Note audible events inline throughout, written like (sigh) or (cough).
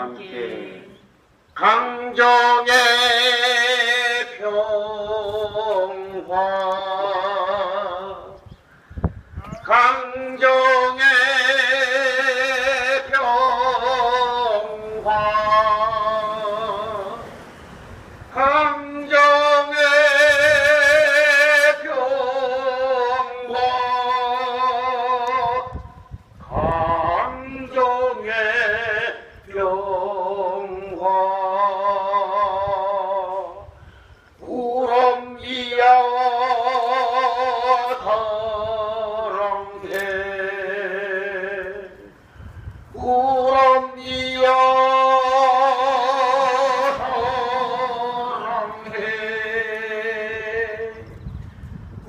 함께. 강정의 평화. 강정의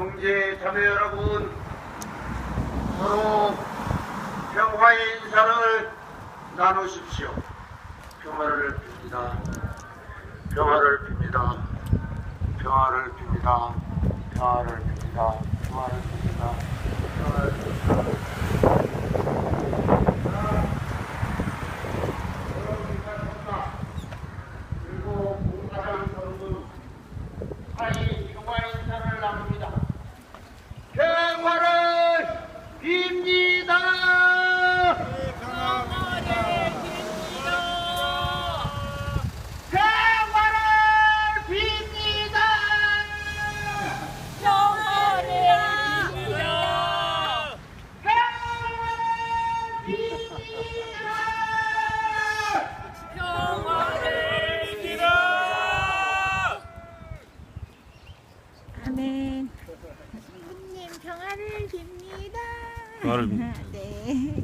형제 자매 여러분 서로 평화의 인사를 나누십시오. 평화를 빕니다. 평화를 빕니다. 평화를 빕니다. 평화를 빕니다. 평화를 빕니다. 평화를 빕니다 평화를 빕니다. 살깁니다. 말을 (laughs) 네.